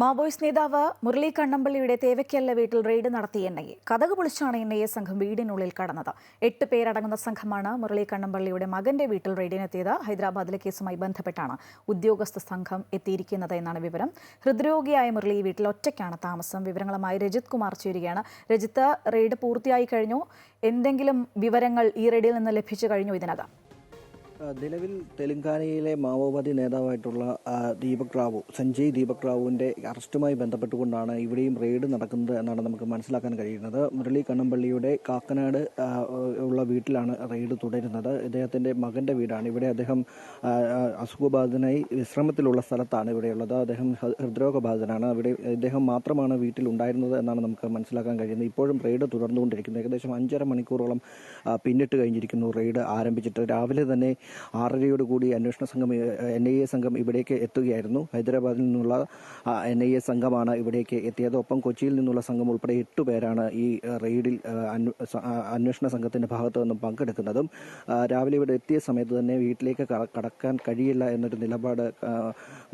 Maoist നേതാവ് മുരളി കണ്ണമ്പള്ളിയുടെ തേവയ്ക്കല്ല വീട്ടിൽ raid നടത്തി എൻ ഐ എ. കഥക് പൊളിച്ചാണ് എൻ ഐ എ സംഘം വീടിനുള്ളിൽ കടന്നത്. എട്ട് പേരടങ്ങുന്ന സംഘമാണ് മുരളി കണ്ണമ്പള്ളിയുടെ മകന്റെ വീട്ടിൽ റെയ്ഡിനെത്തിയത്. ഹൈദരാബാദിലെ കേസുമായി ബന്ധപ്പെട്ടാണ് ഉദ്യോഗസ്ഥ സംഘം എത്തിയിരിക്കുന്നത് എന്നാണ് വിവരം. ഹൃദ്രോഗിയായ മുരളി വീട്ടിൽ ഒറ്റയ്ക്കാണ് താമസം. വിവരങ്ങളുമായി രജിത് കുമാർ ചേരുകയാണ്. രജിത്ത് റെയ്ഡ് പൂർത്തിയായി കഴിഞ്ഞു. എന്തെങ്കിലും വിവരങ്ങൾ ഈ റെയ്ഡിൽ നിന്ന് ലഭിച്ചു കഴിഞ്ഞു ഇതിനകം? നിലവിൽ തെലങ്കാനയിലെ മാവോവാദി നേതാവായിട്ടുള്ള ദീപക് റാവു സഞ്ജയ് ദീപക് റാവുവിന്റെ അറസ്റ്റുമായി ബന്ധപ്പെട്ടുകൊണ്ടാണ് ഇവിടെയും റെയ്ഡ് നടക്കുന്നത് എന്നാണ് നമുക്ക് മനസ്സിലാക്കാൻ കഴിയുന്നത്. മുരളി കണ്ണമ്പള്ളിയുടെ കാക്കനാട് ഉള്ള വീട്ടിലാണ് റെയ്ഡ് തുടരുന്നത്. ഇദ്ദേഹത്തിന്റെ മകന്റെ വീടാണ്. ഇവിടെ അദ്ദേഹം അസുഖബാധിതനായി വിശ്രമത്തിലുള്ള സ്ഥലത്താണ് ഇവിടെയുള്ളത്. അദ്ദേഹം ഹൃദ്രോഗബാധിതനാണ്. ഇവിടെ ഇദ്ദേഹം മാത്രമാണ് വീട്ടിൽ ഉണ്ടായിരുന്നത് എന്നാണ് നമുക്ക് മനസ്സിലാക്കാൻ കഴിയുന്നത്. ഇപ്പോഴും റെയ്ഡ് തുടർന്നുകൊണ്ടിരിക്കുന്നത് ഏകദേശം അഞ്ചര മണിക്കൂറോളം പിന്നിട്ട് കഴിഞ്ഞിരിക്കുന്നു റെയ്ഡ് ആരംഭിച്ചിട്ട്. രാവിലെ തന്നെ ആറരയോട് കൂടി അന്വേഷണ സംഘം എൻ ഐ എ സംഘം ഇവിടേക്ക് എത്തുകയായിരുന്നു. ഹൈദരാബാദിൽ നിന്നുള്ള എൻ ഐ എ സംഘമാണ് ഇവിടേക്ക് എത്തിയത്. ഒപ്പം കൊച്ചിയിൽ നിന്നുള്ള സംഘം ഉൾപ്പെടെ എട്ട് പേരാണ് ഈ റെയ്ഡിൽ അന്വേഷണ സംഘത്തിന്റെ ഭാഗത്തു നിന്നും പങ്കെടുക്കുന്നതും രാവിലെ ഇവിടെ എത്തിയ സമയത്ത് തന്നെ വീട്ടിലേക്ക് കടക്കാൻ കഴിയില്ല എന്നൊരു നിലപാട്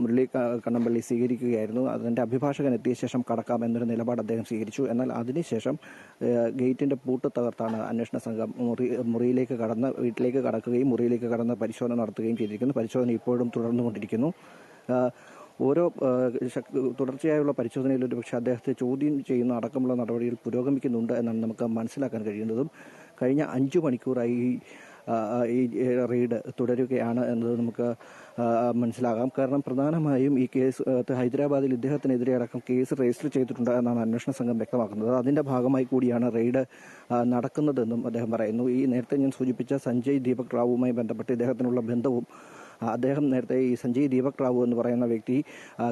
മുരളി കണ്ണമ്പള്ളി സ്വീകരിക്കുകയായിരുന്നു. അതിന്റെ അഭിഭാഷകൻ എത്തിയ ശേഷം കടക്കാം എന്നൊരു നിലപാട് അദ്ദേഹം സ്വീകരിച്ചു. എന്നാൽ അതിനുശേഷം ഗേറ്റിന്റെ പൂട്ട് തകർത്താണ് അന്വേഷണ സംഘം മുറി മുറിയിലേക്ക് കടന്ന് വീട്ടിലേക്ക് കടക്കുകയും മുറിയിലേക്ക് കടന്ന് പരിശോധന നടത്തുകയും ചെയ്തിരിക്കുന്നു. പരിശോധന ഇപ്പോഴും തുടർന്നുകൊണ്ടിരിക്കുന്നു. കൊണ്ടിരിക്കുന്നു ഓരോ തുടർച്ചയായുള്ള പരിശോധനയിൽ ഒരു പക്ഷേ അദ്ദേഹത്തെ ചോദ്യം ചെയ്യുന്ന അടക്കമുള്ള നടപടികൾ പുരോഗമിക്കുന്നുണ്ട് എന്നാണ് നമുക്ക് മനസ്സിലാക്കാൻ കഴിയുന്നതും. കഴിഞ്ഞ അഞ്ചു മണിക്കൂറായി ഈ റെയ്ഡ് തുടരുകയാണ് എന്നത് നമുക്ക് മനസ്സിലാകാം. കാരണം പ്രധാനമായും ഈ കേസ് ഹൈദരാബാദിൽ ഇദ്ദേഹത്തിനെതിരെ അടക്കം കേസ് രജിസ്റ്റർ ചെയ്തിട്ടുണ്ട് എന്നാണ് അന്വേഷണ സംഘം വ്യക്തമാക്കുന്നത്. അതിന്റെ ഭാഗമായി കൂടിയാണ് റെയ്ഡ് നടക്കുന്നതെന്നും അദ്ദേഹം പറയുന്നു. ഈ നേരത്തെ ഞാൻ സൂചിപ്പിച്ച സഞ്ജയ് ദീപക് റാവുമായി ബന്ധപ്പെട്ട് ഇദ്ദേഹത്തിനുള്ള ബന്ധവും അദ്ദേഹം നേരത്തെ ഈ സഞ്ജയ് ദീപക് റാവു എന്ന് പറയുന്ന വ്യക്തി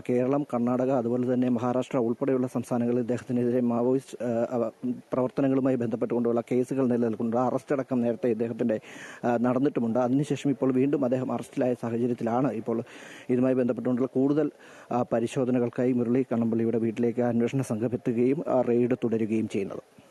കേരളം കർണാടക അതുപോലെ തന്നെ മഹാരാഷ്ട്ര ഉൾപ്പെടെയുള്ള സംസ്ഥാനങ്ങളിൽ ഇദ്ദേഹത്തിനെതിരെ മാവോയിസ്റ്റ് പ്രവർത്തനങ്ങളുമായി ബന്ധപ്പെട്ടുകൊണ്ടുള്ള കേസുകൾ നിലനിൽക്കുന്നുണ്ട്. അറസ്റ്റ് അടക്കം നേരത്തെ ഇദ്ദേഹത്തിന്റെ ആ, നടന്നിട്ടുമുണ്ട്. അതിനുശേഷം ഇപ്പോൾ വീണ്ടും അദ്ദേഹം അറസ്റ്റിലായ സാഹചര്യത്തിലാണ് ഇപ്പോൾ ഇതുമായി ബന്ധപ്പെട്ടുകൊണ്ടുള്ള കൂടുതൽ പരിശോധനകൾക്കായി മുരളി കണ്ണമ്പള്ളിയുടെ വീട്ടിലേക്ക് അന്വേഷണ സംഘം എത്തുകയും റെയ്ഡ് തുടരുകയും ചെയ്യുന്നത്.